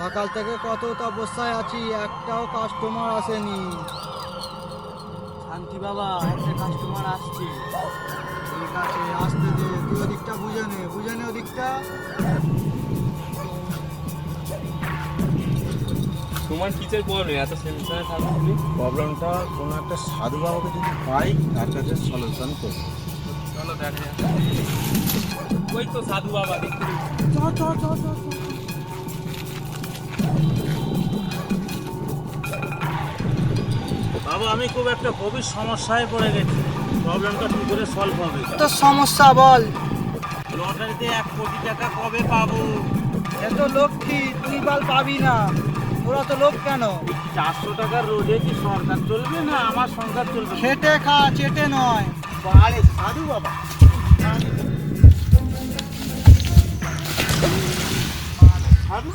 সকাল থেকে কত তপস্যায় আছি একটাও কাস্টমার আসেনি। শান্তি বাবা একটা কাস্টমার আসছে। ঠিক আছে আসতে দে তুই ওদিকটা বুঝে নে বুঝে নে ওদিকটা। তোমার কিসের প্রবলেম এত সেন্সারে থাকো তুমি? প্রবলেমটা কোনো একটা সাধু বাবাকে যদি পাই তার কাছে সলিউশন করব। চলো দেখা ওই তো সাধু বাবা দেখতে পেয়েছি। বাবা আমি খুব একটা গভীর সমস্যায় পড়ে গেছি। প্রবলেমটা কি করে সলভ হবে? তোর সমস্যা বল। লটারিতে এক কোটি টাকা কবে পাবো? এত লক্ষ্মী তুই বাল পাবি না? তোরা তো লোক কেন? চারশো টাকার রোজে কি সরকার চলবে না আমার সংসার চলবে? খেটে খা চেটে নয়। বাড়ে সাধু বাবা। সাধু?